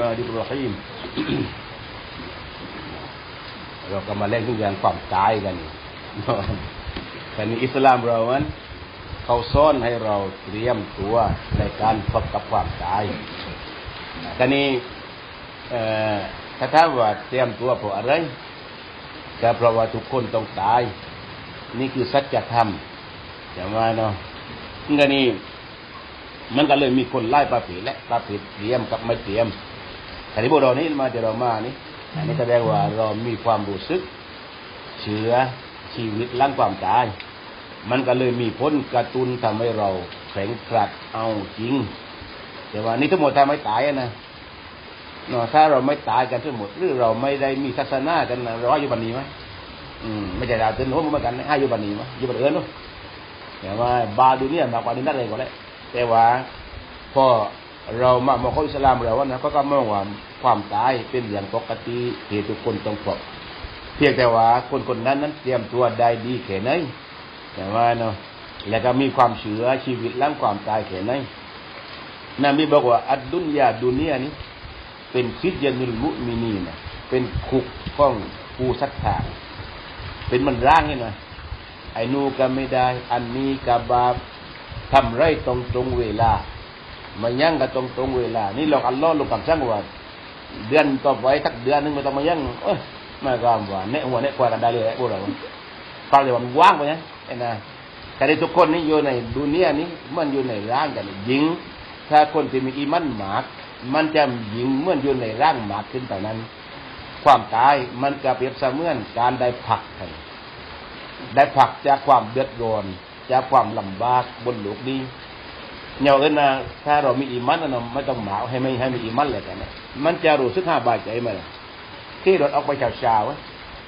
มาดิบรอฮีมเราก็มาเล่นทุกอย่างความตายกันแต่ในอิสลามเรานั้นเขาสอนให้เราเตรียมตัวในการพบกับความตายแต่นี้ถ้าถามว่าเตรียมตัวเพราะอะไรก็เพราะว่าทุกคนต้องตาย นี่คือสัจธรรมอย่ว่าเนาะก็นี่มันก็เลยมีคนไล่ประเภทและประเภทเตรียมกับไม่เตรียม แต่ที่พวกเรานี่มาเดี๋ยวเรามานี่อันนี้แสดงว่าเรามีความรู้สึกเชื้อชีวิตล้างความตาย มันก็เลยมีผลกระตุนทำให้เราแข็งกรัดเอาจริง แต่ว่านี่ทั้งหมดทำไม่ตายนะเนาะถ้าเราไม่ตายกันทั้งหมด หรือเราไม่ได้มีศาสนากันนะเราอยู่บันนี้ไหมอืมไม่ใช่ดาวตื่นหัวเหมือนกันให้อยู่บันนี้ไหมอยู่บันเอิญเนาะแต่ว่าบาดูเนี่ยมากกว่านี้นั่นเลยก็แล้วแต่ว่าพอ เรามามองเขาอิสลามเราว่านะก็ก็มองว่าความตายเป็นอย่างปกติที่ทุกคนต้องพบเพียงแต่ว่าคนคนนั้นนั้นเตรียมตัวได้ดีแค่ไหนแต่ว่าเนาะแล้วก็มีความเชื่อชีวิตล้างความตายแค่ไหนนบีบอกว่าอัดดุนยาดุนียนี้เป็นฟิตยานุลมุมินีนะเป็นคุกของผู้ศรัทธาเป็นมันร่างนี่นะไอ้นูก็ไม่ได้ อันนี้กับบาปทำไรตรงตรงเวลา มายั่งกับตรงตรงเวลา นี่เราอัลลอฮ์ลงคำสั่งว่าเดือนต่อไปสักเดือนหนึงไม่ต้องมายั่งเอ้ยไม่ก็ว่าเนะหัวเนะกว่ากันได้เลยพวกเราฟังเลยว่ามันว่างไปนะไอ้นะแต่ในทุกคนนี่อยู่ในดุนียนี้มันอยู่ในร่างกันหญิง ถ้าคนที่มีอีมันหมาก มันจะหญิงเมื่ออยู่ในร่างหมากขึ้นแต่นั้น ความตายมันก็เปรียบเสมือนการได้ผักกันได้ผักจากความเดือดร้อนจากความลำบากบนโลกนี้ เนาเอินนะถ้าเรามีอีมันนะไม่ต้องหมาวให้ไม่ให้มีอีมันเลยกันนะมันจะรู้สึกห้าบาใจไหมล่ะที่รถออกไปเช้า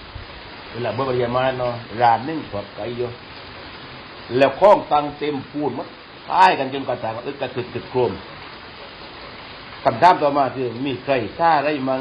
ๆเวลาเมื่อเรียนมาเนาะร้านนึงถอดไก่อยู่แล้วข้องตังเต็มปูนมัดท้ายกันจนกระจายอึกกระตึกตึกโครมคำถามต่อมาคือมีใครท่าไรมัง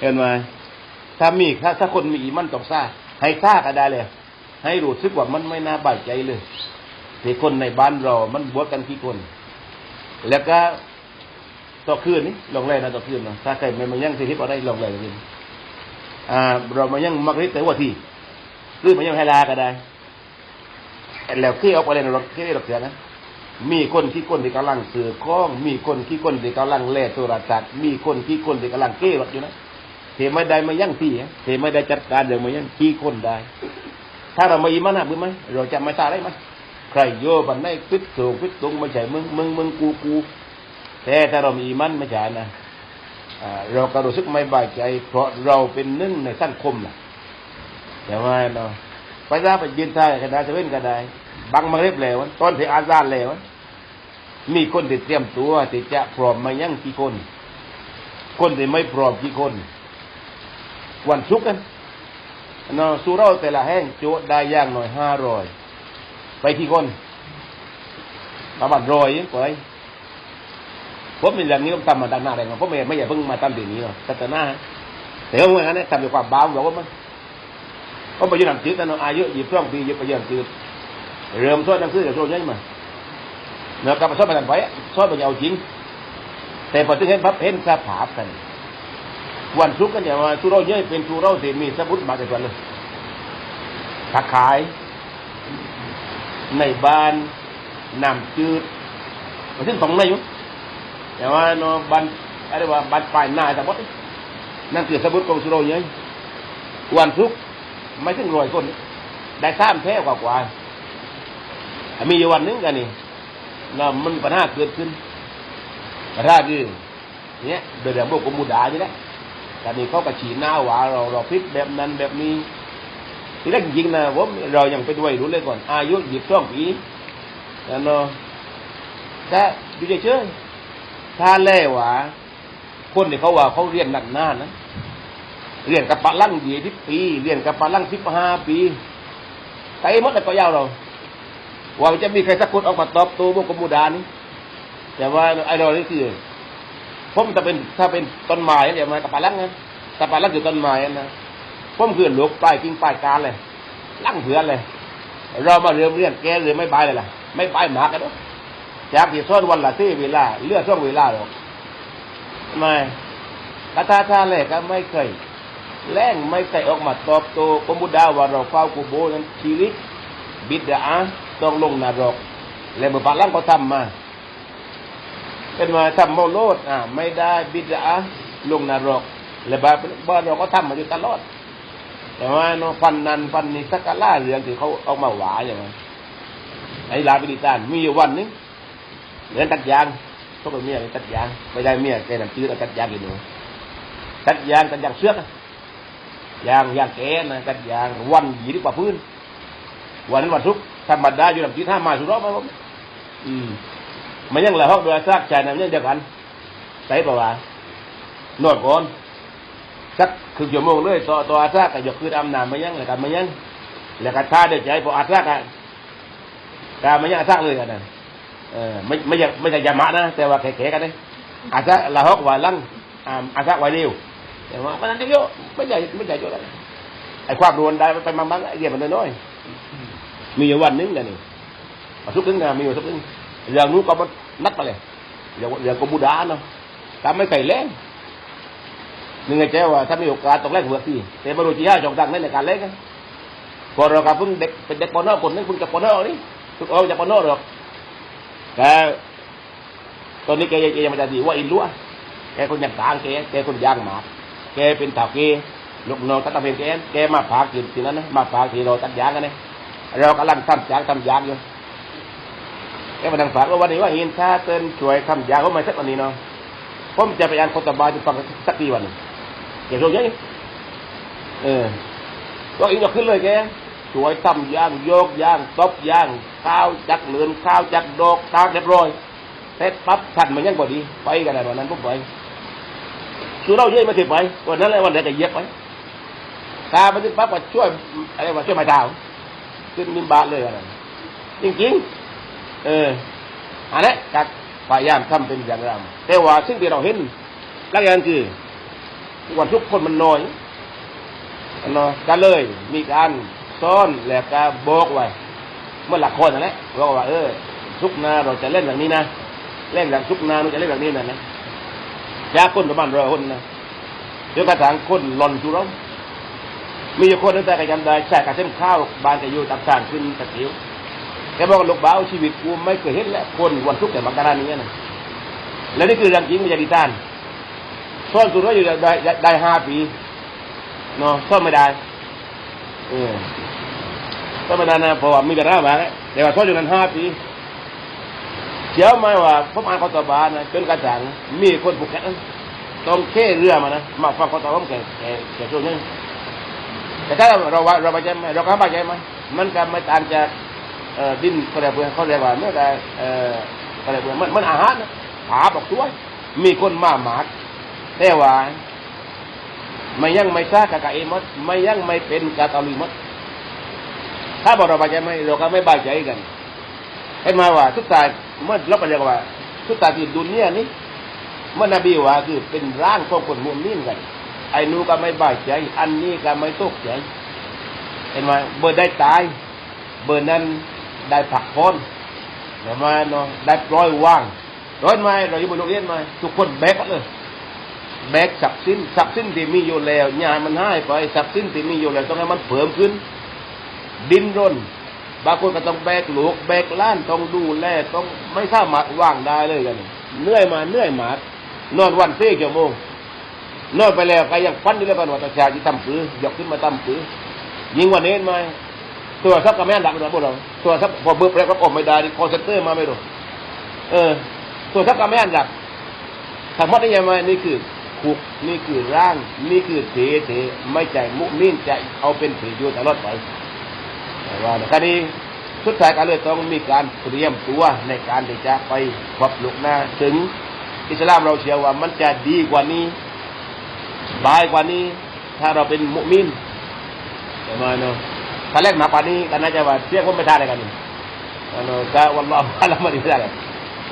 เห็นไหมถ้ามีถ้าถ้าคนมีอีมันต้องซ่าให้ซ่าก็ได้เลย ให้รู้สึกว่ามันไม่น่าบายใจเลย ที่คนในบ้านเรา มันบวชกันกี่คน แล้วก็ต่อคืนนี่ลองแรงนะต่อคืนนะถ้าใครไม่มายั่งสิทิพย์เอได้ลงแรงจริงอ่า เรามายั่งมักริแต่ว่าที่หรือมายั่งไฮลาก็ได้ แล้วขี้ออกไปเลยรถขี้รถเสียนะมีคนที่คนที่กำลังสื่อคล้อง มีคนที่คนที่กำลังแล่โทรศัพท์มีคนที่คนที่กำลังเก้รถอยู่นะเทไม่ได้มายั่งที่เทไม่ได้จัดการเดี๋ยวมายั่งขี้คนได้ ถ้าเราไมาอีมันนะบึ้มไหมเราจะไม่ทราได้ไหม ใครโยบันได้พิษสูงพิษสูงไม่ใช่มึงมึงมึงกูกูแต่ถ้าเรามีมันไม่ใช่นะเราก็รู้สึกไม่บายใจ เพราะเราเป็นหนึ่งในสังคมนะแต่ว่าเนาะไปได้ไปยืนท่าก็ได้จะเว้นก็ได้บังมาเรียบแล้วตอนที่อาซานแล้วมีคนที่เตรียมตัวที่จะพร้อมมายั่งกี่คน คนที่ไม่พร้อมกี่คน วันชุกกันเนาะสุราแต่ละแห่งโจได้ย่างหน่อยห้าร้อย ไปกี่คนประมาณร้อยยังไปผมเป็นอย่างนี้ต้องทำมาตั้งหน้าเลยนะผมไม่ไม่อยากเพิ่งมาทำเดี๋ยวนี้หรอกแต่หน้าแต่ว่าอย่างนั้นทำด้วยความบ้าบอกว่ามันผมไปยืนหนังจืดนะอายุยี่สิบสองปียืนไปยืนจืดเริ่มสอนหนังสือจากโซนยัยมาเนื้อกลับมาสอนมาทันไปสอนไปเอาจริง แต่พอถึงเห็นพับเห็นสภาพกันวันศุกร์กันอย่างว่าทุเราเยอะเป็นทุเราที่มีสมุดมาแต่ก่อนเลยถ้าขาย ในบ้านน้ำจืดมาถึงสองในอยู่แต่ว่าเนาะบันอะไรว่าบันปลายหน้าแต่บดนั่นคือสมุดของสุโรยอะวันศุกไม่ถึงร้อยคน ได้สามแพ้กว่ากว่ามีอยู่วันนึงกันนี่เรามันปัญหาเกิดขึ้นปัญหาคือเนี้ยโดยเรื่องพวกกมูดาอยู่แล้วแต่นี่เขากระฉีหน้าหวาเราเราพิษแบบนั้นแบบนี้ ทีแรกจริงๆนะผมเรายังไปด้วยรู้เลยก่อน อายุหยิบช่องปีแล้วเนาะแต่อยู่เฉยๆถ้าเล่ว่าคนที่เขาว่าเขาเรียนหนักหน้านะเรียนกับปะลั่งยี่สิบปี เรียนกับปะลั่งสิบห้าปีไกลมดแต่ก็ยาวเรา ว่าจะมีใครสักคนออกมาตอบตัวพวกกมูดานี่แต่ว่าไอ้เรานี่คือผมจะเป็นถ้าเป็นต้นไม้เนี่ยมากับปะลั่งนะแต่ปะลั่งคือต้นไม้นะ ผมคือหลวกปลายกิ่งปลายการเลยลั่งเผือนเลย เรามาเรียนเรียนแกเรียไม่บายเลยล่ะ ไม่บายหมากันด้วยจากที่ซ้อนวันละที่เวลาเลือดช่วงเวลาหรอกไม่กระทาท่าแรกก็ไม่เคยแรงไม่เคยออกมาตอบโต้กมุดาว่าเราเฝ้ากูโบนั้นชีริกบิดาต้องลงนรก แล้วเมื่อปาลังก็ทำมา เป็นมาทำโมโลดอ่าไม่ได้บิดาลงนรก แล้วบ้านบ้านเราก็ทำมาอยู่ตลอด แต่ว่าเนาะฟันนันฟันนี้สักกะล่าเรื่องที่เขาเออกมาหวาอย่างนั้นไอ้ลาบิลิตานมีอยู่วันนึงเรือตัดยางเขาเป็นเมียตัดยางไม่ได้เมียแกนั่นชื่อตัดยางกี่หนูตัดยางตัดยางเชือกอยางยางแกนะตัดยางวันหยีดีกว่าพื้น วันนั้นวันทุกธรรมดาอยู่ลำจีท่ามาสุดรอบไหมผมอืมมันยังละฮอกโดยซากใจนั้นยังเดียวกันใส่ปะวะนวดก่อน สักครึ่งชั่วโมงเลยต่อต่ออาซาก็ยกขึ้นอำนาจมายังแล้วกันมายังแล้วก็ท่าเดือดใจพออาซากอะกามายังอาซากเลยกันนะเออไม่ไม่ใช่ไม่ใช่ยามะนะ แต่ว่าแข็งๆกันเลยอาซากละฮอกว่าลังอาอาซากไว้เร็วแต่ว่ามันนั่นเดียวไม่ใหญ่ไม่ใหญ่เยอะเลยไอ้ความรวนได้ไปมาบ้างไอ้เดียมันน้อยๆมีอยู่วันนึงนะนี่มาทุกนึงนะมีอยู่ทุกนึงเรื่องนู้นก็มันนัดไปเลยเรื่องเรื่องกบูดาเนาะทำไม่ไก่แรง นึกไงเจ้าว่าถ้ามีโอกาสต้องแรกหัวที่แต่บรรลุจีห้าจองดังในการเล่นกันพอเรากับเพิ่งเด็กเป็นเด็กปอนอคนนึงเพิ่งจะปอนอนี่ทุกเอาจะปอนอหรอกแกตอนนี้แกยังไม่ได้ดีว่าอินลัวแกคนยังกลางแกแกคนย่างหมาแกเป็นถาเกลูกน้องตัดตะเพียนแกแกมาพากที่นั้นนะมาพากที่เราตัดยางกันเนี่ยเรากำลังทำจางทำยางอยู่แกมาดังฝากว่าวันนี้ว่าเห็นถ้าเตือนช่วยทำยางก็ไม่สักวันนี้เนาะผมจะไปอ่านคตบาจะฟังสักปีวัน เกี่ยวกับยังเออก็อิงยกขึ้นเลยแกช่วยทำย่างโยกย่างตบย่างข้าวจักเหลือนข้าวจักดอกตากเรียบร้อยเสร็จปั๊บทันมันยังพอดี ไปกันเลยวันนั้นปุ๊บไปสู้เราเยอะมาถึงไปวันนั้นเลยวันไหนจะเย็บไปตามันถึงปั๊บก็ช่วยอะไรวะช่วยมาดาวขึ้นมินบาทเลยอะไรจริงๆ เอออันนี้การพยายามทำเป็นอย่างไรแต่ว่าสิ่งที่เราเห็นลักอย่างคือ วันทุกคนมันน้อยเนาะก็เลยมีการซ่อนแล้วก็บอกไว้เมื่อหลักคนนั่นแหละบอกว่า เออทุกนาเราจะเล่นแบบนี้นะเล่นแบบทุกนาเราจะเล่นแบบนี้นะนะยาคนประมาณร้อยคนนะเดี๋ยวกระถางคนหล่นสู่เรามีอยู่คนนึงแต่ก็ยังได้ใส่กระเส้นข้าวบานแต่อยู่ตักสานขึ้นตะเกียวแกบอกลูกบ้าชีวิตกูไม่เคยเห็นแล้วคนวันทุกแต่บางการนี้นะแล้วนี่คือเรื่องจริงม่ใช่ดิตาน ซ่อนสุดว่าอยู่ได้ได้ห้าปีเนาะซ่อนไม่ได้เออซ่อนไม่ได้นะเพราะว่ามีแต่หน้ามาแต่ว่าซ่อนอยู่นั้นห้าปีเชื่อไหมว่าผมอ่านข้อตบานะจนกระทั่งมีคนผูกแขนต้องเค่เรือมานะมาฟังข้อตบาผมแก่แก่แก่ช่วงนี้แต่ถ้าเราเราไปใจไหมเราเข้าไปใจไหมมันก็ไม่ต่างจากดินเขาเรียกว่าเขาเรียกว่าเมื่อใดเขาเรียกว่ามันมันอาหารผาบอกตัวมีคนมาหมาด แต่ว่าไม่ยังไม่ซากะกะเอมดไม่ยังไม่เป็นกาตาลีมดถ้าบอกเราไปใจไหมเราก็ไม่บายใจกันเห็นไหมว่าทุกตาเมื่อเราไปเรียกว่า ทุกตาที่ดุนเนี่ยนี้เมื่อนบีว่าคือเป็นร่างของคนมุมนิ่งกันไอ้นู้ก็ไม่บายใจ อันนี้ก็ไม่ตกใจเห็นไหมเบอร์ได้ตาย เบอร์นั้นได้ผักพ้นเห็นไหมเนาะได้ปล่อยว่างร้อยไหมเราอยู่บนโรงเรียนไหมทุกคนแบกเลย แบกสับสิ้นสับสิ้นที่มีอยู่แล้วงานมันหายไปสับสิ้นที่มีอยู่แล้วต้องให้มันเพิ่มขึ้น ดินรนบางคนก็ต้องแบกหลูกแบกล้านต้องดูแลต้องไม่สามารถว่างได้เลยกันเหนื่อยมาเหนื่อยมานอนวันเสี่ชั่วโมงนอนไปแล้วก็ยังฟันอยู่แล้วกันว่าตาชาที่ทำปือยกขึ้นมาทำปือยิงวันนี้ไหมตัวทับกับแม่ดักเราพวกเราตัวทับพอเบิกแล้วก็อมไม่ได้คอนเซ็นเตอร์มาไม่รู้เออตัวทับกับแม่ดักทำหมดได้ยังไงนี่คือุกนี่คือร่าง นี่คือเถเถไม่ใจมุนิ่นใจเอาเป็นเถอยู่ตลอดไปว่าคดีสุดท้ายการเลยต้องมีการเตรียมตัวในการที่จะไปพบลูกหน้า ถึงอิสลามเราเชื่อว่ามันจะดีกว่านี้บายกว่านี้ ถ้าเราเป็นมุมินใช่ไหมเนาะถ้าแรกมาป่านนี้ก็น่าจะว่าเสียคนไม่ได้กันนี่เนาะก็วันละวันละมันไม่ได้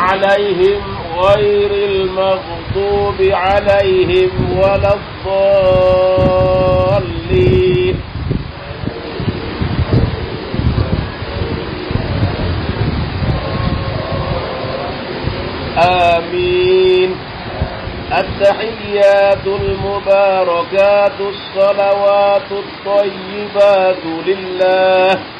عليهم غير المغضوب عليهم ولا الضالين. آمين. التحيات المباركات الصلوات الطيبات لله.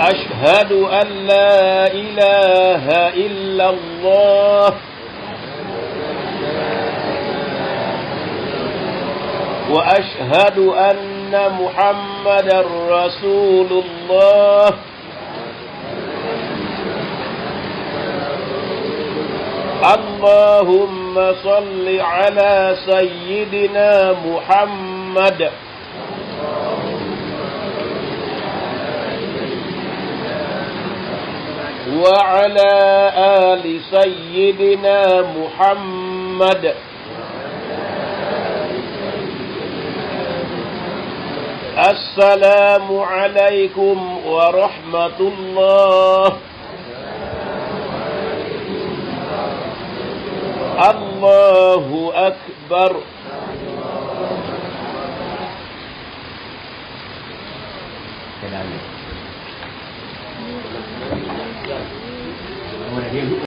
أشهد أن لا إله إلا الله. وأشهد أن محمد رسول الله. اللهم صل على سيدنا محمد. وعلى آل سيدنا محمد. السلام عليكم ورحمة الله. الله أكبر. Ahora bien,